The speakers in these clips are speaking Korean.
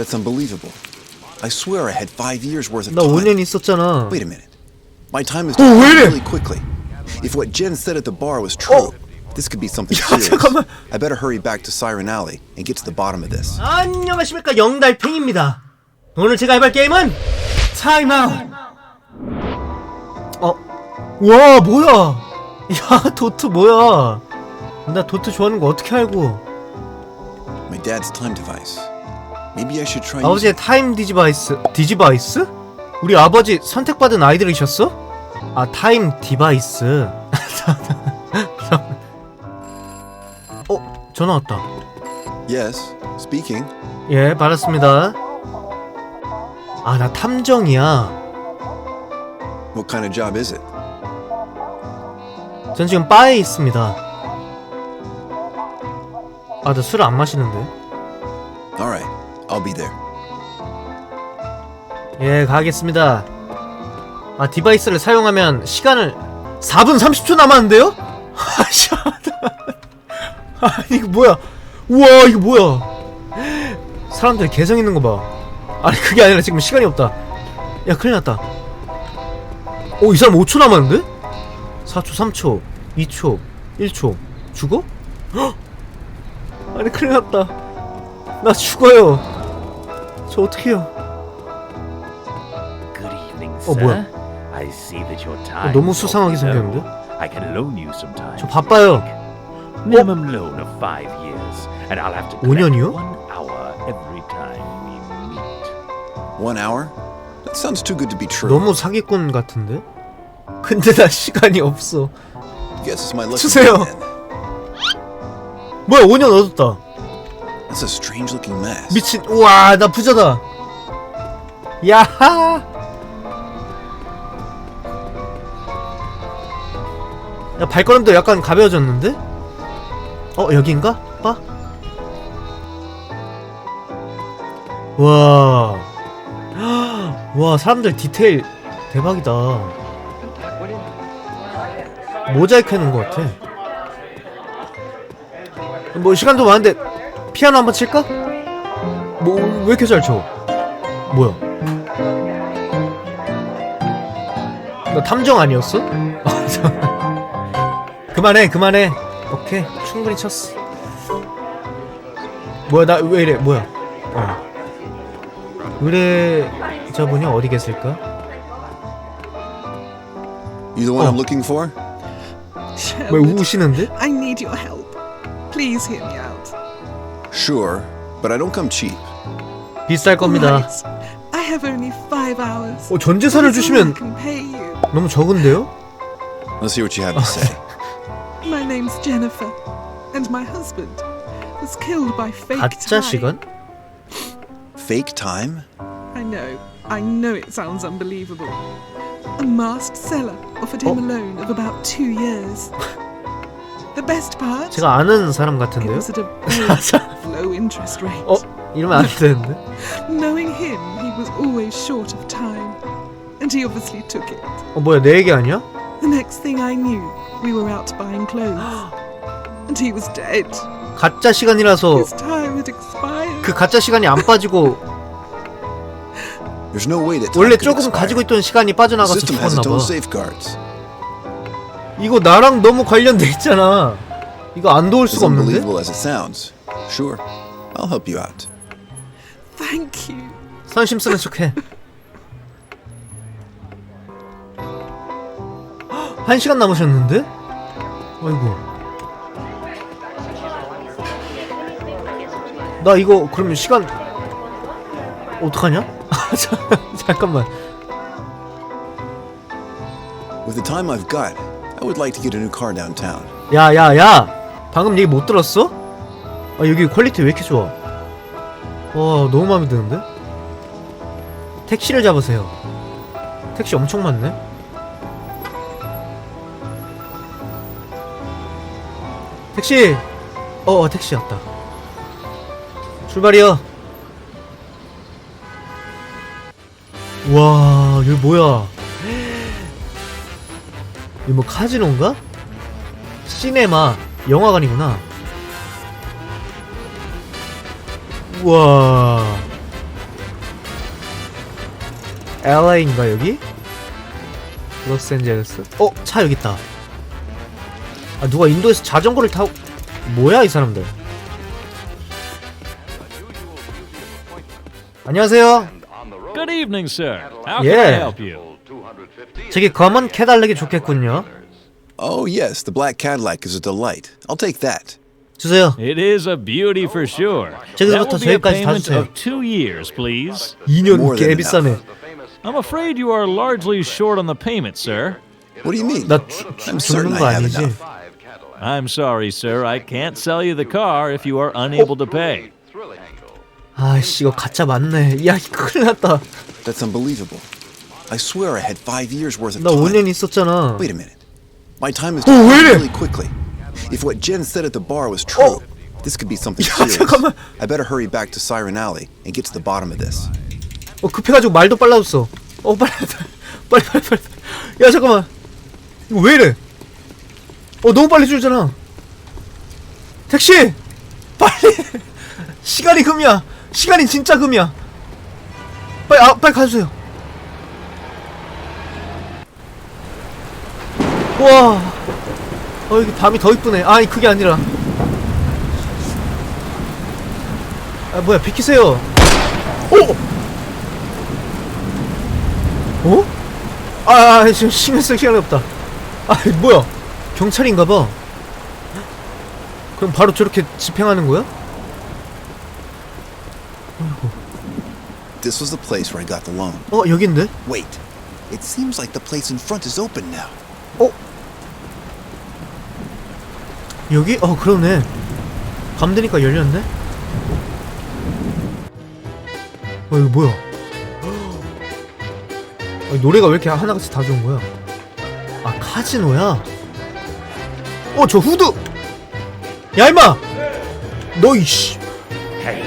That's unbelievable. I swear I had five years worth of 나 time. 5년 있었잖아. Wait a minute. My time is 어, 왜 ticking 이래? really quickly. If what Jen said at the bar was true, this could be something 야, serious. 잠깐만. I better hurry back to Siren Alley and get to the bottom of this. 안녕하십니까 영달팽입니다. 오늘 제가 해볼 게임은 타임아웃. 어, 와 뭐야? 야 도트 뭐야? 나 도트 좋아하는 거 어떻게 알고? My dad's time device. Maybe I should try. 아버지의 타임 디지바이스 디지바이스? 우리 아버지 선택받은 아이들이셨어? 아 타임 디바이스. 어 전화 왔다. Yes, speaking. 예 받았습니다. 아 나 탐정이야. What kind of job is it? 전 지금 바에 있습니다. 아, 나 술 안 마시는데. I'll be there. 예, 가겠습니다. 아, 디바이스를 사용하면 시간을 4분 30초 남았는데요? 아씨, 아, 이거 뭐야? 우와, 이거 뭐야? 사람들 개성 있는 거 봐. 아니, 그게 아니라 지금 시간이 없다. 야, 큰일 났다. 오, 이 사람 5초 남았는데? 4초, 3초, 2초, 1초. 죽어? 헉! 아니, 큰일 났다. 나 죽어요. 저 어떡해요? Good evening, Oh, sir. 뭐야? I see that your 어, time. 너무 is 수상하게 low. 생겼는데? I can loan you some time. 저 바빠요. Minimum loan of five years, and I'll have to 오 collect 년이요? one hour every time we meet. One hour? That sounds too good to be true. 너무 사기꾼 같은데? 근데 나 시간이 없어. Guess it's my lucky 주세요. day then. 뭐야, 5년 얻었다. That's a strange looking mess. 미친, 우와, 나 부자다. 야하! 야, 발걸음도 약간 가벼워졌는데? 어, 여긴가? 봐? 와. 와, 사람들 디테일 대박이다. 모자이크 해놓은 것 같아. 뭐, 시간도 많은데, 피아노 한번 칠까? 뭐 왜 이렇게 잘 쳐? 뭐야? 너 탐정 아니었어? 그만해 그만해 오케이 충분히 쳤어 뭐야 나 왜 이래 뭐야 어 의뢰자분이 어디 계실까? You the one. I'm looking for? 왜 우시는데? I need your help. Please hear me. Sure, but I don't come cheap. 비쌀 겁니다 Right. I have only five hours. 어 전재산을 That is all 주시면 I can pay you. 너무 적은데요? Let's hear what you have to say. My name's Jennifer, and my husband was killed by fake 가짜 time. 시간? Fake time? I know, I know it sounds unbelievable. A masked seller offered him Oh. a loan of about two years. The best part? 제가 아는 사람 It 같은데요? was at a very low interest rate. 어? 이러면 안 되는데? Knowing him, he was always short of time. And he obviously took it. 어 뭐야 내 얘기 아니야? The next thing I knew, we were out buying clothes. and he was dead. 가짜 시간이라서 His time had expired. 그 가짜 시간이 안 빠지고 There's no way that time 원래 could 조금 expire. 가지고 있던 시간이 The 빠져나가서 system has its 죽었나봐 own safeguards. 이거 나랑 너무 관련돼 있잖아 이거 안 도울 As 수가 없는데? unbelievable as it sounds. Sure, I'll help you out. Thank you. 선심 쓰는 척해 한 시간 남으셨는데? 아이고 나 이거 그러면 시간 어떡하냐? 자, 잠깐만 With the time I've got, I would like to get a new car downtown. 야야야 방금 얘기 못 들었어? 아 여기 퀄리티 왜 이렇게 좋아? 와 너무 마음에 드는데? 택시를 잡으세요. 택시 엄청 많네? 택시! 어, 어 택시 왔다. 출발이요. 와 여기 뭐야? 이거 뭐 카지노인가? 시네마 영화관이구나. 우와 LA인가 여기? 로스앤젤레스? 어? 차 여기 있다 아 누가 인도에서 자전거를 타고 뭐야 이 사람들 안녕하세요 Good evening, sir. How can I Yeah. help you? 저기 검은 캐달렉이 좋겠군요 Oh, yes, the black Cadillac is a delight. I'll take that. 주세요 It is a beauty for sure. 저기서부터 That will be a 저기까지 다 payment 주세요. of two years, please. 2년 More than 개비싸네 I'm afraid you are largely short on the payment, sir. What do you mean? 나 주, 주, I'm 죽는 certain 거 I have 아니지? enough. I'm sorry, sir. I can't sell you the car if you are unable to pay. 아이씨 이거 가짜 맞네 야 큰일 났다 That's unbelievable. I swear I had five years worth of 나 time. 5년 있었잖아 Wait a minute. My time is 어, 왜 이래? really quickly. If what Jen said at the bar was true, this could be something 야, serious. 잠깐만. I better hurry back to Siren Alley and get to the bottom of this. 어 급해가지고 말도 빨라졌어 어 빨리 빨리 빨리 빨리 야 잠깐만 이거 왜 이래 어 너무 빨리 줄잖아 택시 빨리 시간이 금이야 시간이 진짜 금이야 빨리 아 빨리 가주세요 우와 어 여기 밤이 더 이쁘네 아니 그게 아니라 아 뭐야 비키세요 오 어? 아, 아 지금 신경 쓸 시간이 없다. 아, 뭐야? 경찰인가봐. 그럼 바로 저렇게 집행하는 거야? This was the place where I got the loan. 어, 여긴데? Wait. It seems like the place in front is open now. 어? 여기? 어, 그러네. 밤 되니까 열렸네? 어, 이거 뭐야? 아니, 노래가 왜 이렇게 하나같이 다 좋은 거야? 아, 카지노야? 어, 저 후드! 야, 임마! 너, 이씨! Hey,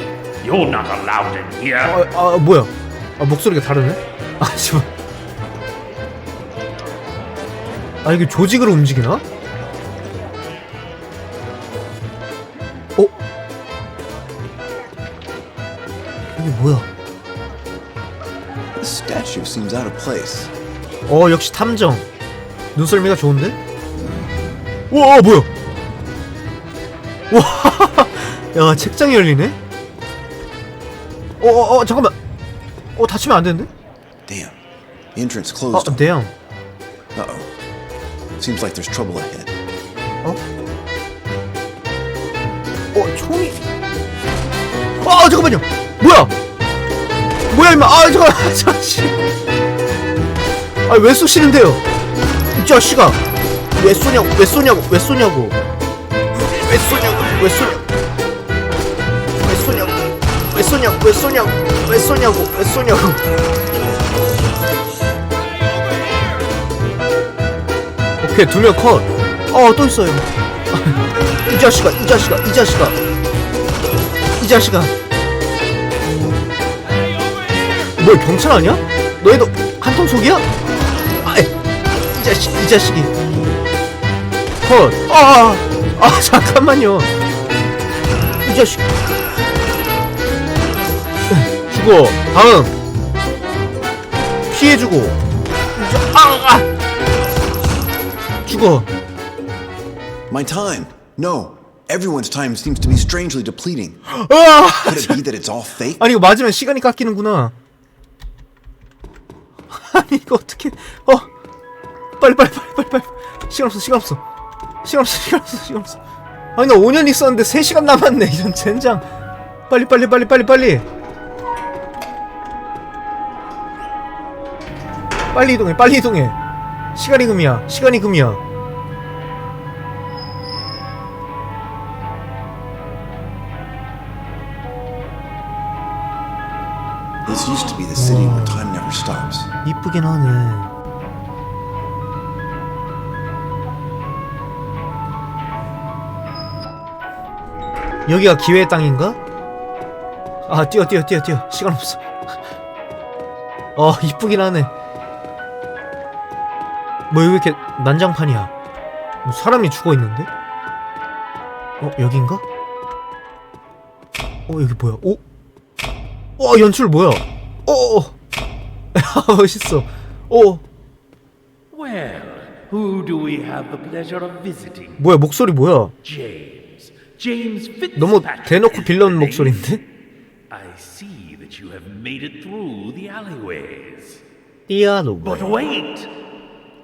you're not allowed in here. 아, 아, 뭐야? 아, 목소리가 다르네? 아, 씨발. 아, 이게 조직으로 움직이나? 이게 뭐야? This statue seems out of place. 어, 역시 탐정. 눈썰미가 좋은데? 우와, 뭐야? 와, 야, 책장이 열리네? 어, 어, 어, 잠깐만. 어, 다치면 안 되는데? Damn. The entrance 어, closed. on- 대형. Uh-oh. Seems like there's trouble ahead. 어? 어, 총이. 아, 잠깐만요. 뭐야? 뭐야, 임마. 아, 잠깐. 저 씨. 아, 왜 쏘시는데요? 이 자식아. 왜 쏘냐고? 왜 쏘냐고? 왜 쏘냐고? 왜 쏘냐고? 왜 쏘냐고? 왜 쏘냐고? 왜 쏘냐고? 왜 쏘냐고? 왜 쏘냐고? 왜 쏘냐고? 오케이, 두 명 컷. 어, 또 있어요. 이 자식아, 이 자식아, 이 자식아. 이 자식아. 뭐 경찰 아니야? 너희도 한통 속이야? 아, 이 자식, 이 자식이. 컷. 아, 아, 아, 잠깐만요. 이 자식. 죽어. 다음. 피해주고. 아, 아. 죽어. My time. No. Everyone's time seems to be strangely depleting. 아! Could it be that it's all fake? 아니 이거 맞으면 시간이 깎이는구나. 아니 이거 어떻게? 어, 빨리 빨리 빨리 빨리 빨리. 시간 없어 시간 없어 시간 없어 시간 없어 시간 없어. 아니 나 5년 있었는데 3 시간 남았네 이런 젠장. 빨리 빨리 빨리 빨리 빨리. 빨리 이동해 빨리 이동해. 시간이 금이야 시간이 금이야. This used to be the city where time never stops. 이쁘긴 하네. 여기가 기회의 땅인가? 아 뛰어 뛰어 뛰어 뛰어 시간 없어. 어 이쁘긴 하네. 뭐 여기 이렇게 난장판이야. 뭐 사람이 죽어 있는데? 어 여긴가? 어 여기 뭐야? 오? 와 연출 뭐야? 어. 어. 아 멋있어 오 Well, who do we have the pleasure of visiting? 뭐야 목소리 뭐야 James. James Fitzpatrick. 너무 대놓고 빌런. 목소리인데 I see that you have made it through the alleyways. 띠아노 But wait!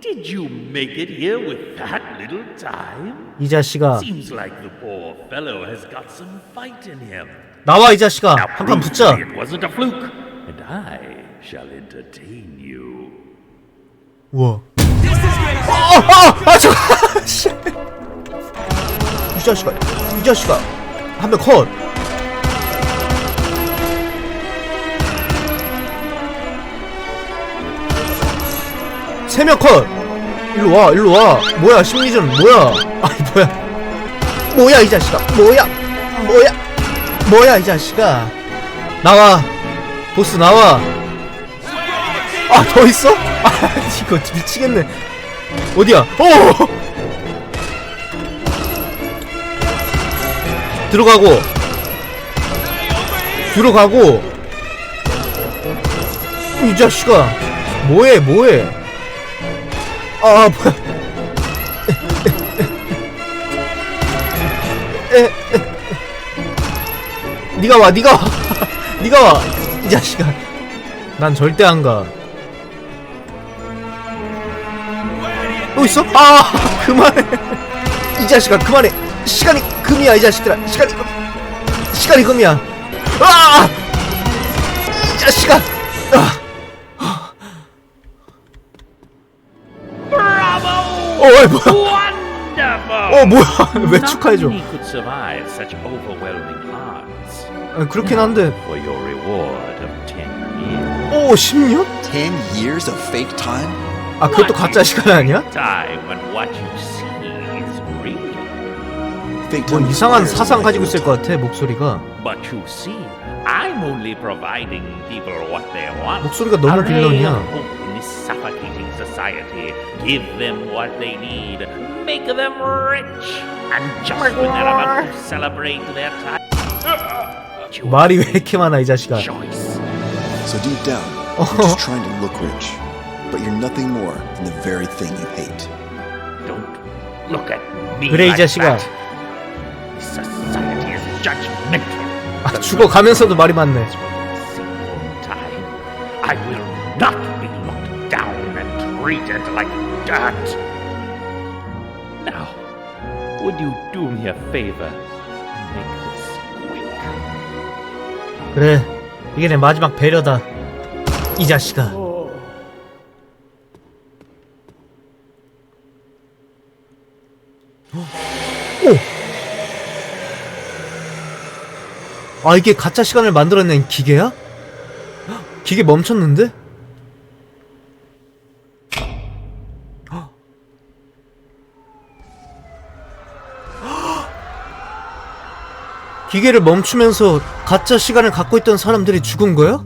Did you make it here with that little time? 이 자식아 Seems like the poor fellow has got some fight in him. 나와 이 자식아 Now 한판 prove 붙자 it wasn't a fluke, and I shall entertain you. 우와 아아아 잠깐 씨. 이 자식아 이 자식아 한 명 컷 세 명 컷! 일로 와, 일로 와. 뭐야, 심리전, 뭐야. 아니, 뭐야. 뭐야, 이 자식아. 뭐야. 뭐야. 뭐야, 이 자식아. 나와. 보스, 나와. 아, 더 있어? 아, 이거 미치겠네. 어디야? 오! 들어가고. 들어가고. 이 자식아. 뭐해, 뭐해. 아, 뭐야. 니가 와, 니가 와. 니가 와. 이 자식아. 난 절대 안 가. 또 있어? 아, 그만해. 이 자식아, 그만해. 시간이 금이야, 이 자식들아. 시간이 금. 시간이 금이야. 아! 이 자식아. 아. 어, 어이, 뭐야. 어, 뭐야. 왜 축하해줘. many could survive such overwhelming odds. 아, 그렇긴 한데. For your reward of 10 years. 오, 10년? 10 years of fake time? 아, 그것도 가짜 시간 아니야? 뭐 이상한 사상 가지고 있을 것 같아, 목소리가. 목소리가 너무 빌런이야. of hope in this suffocating society. Give them what they need. Make them rich. And just when they're about to celebrate their time, you 말이 왜 이렇게 많아, 이 자식아. So deep down, you're just trying to look rich. But you're nothing more than the very thing you hate. Don't look at me 그래, 이 like 자식아. that. This society is judgmental. 아, 죽어가면서도 말이 많네. single time. I will not be looked down and treated like dirt. Now, would you do me a favor and make this quick? 그래, 이게 내 마지막 배려다. 이 자식아. 아, 이게 가짜 시간을 만들어낸 기계야? 헉, 기계 멈췄는데? 헉. 기계를 멈추면서 가짜 시간을 갖고 있던 사람들이 죽은 거야?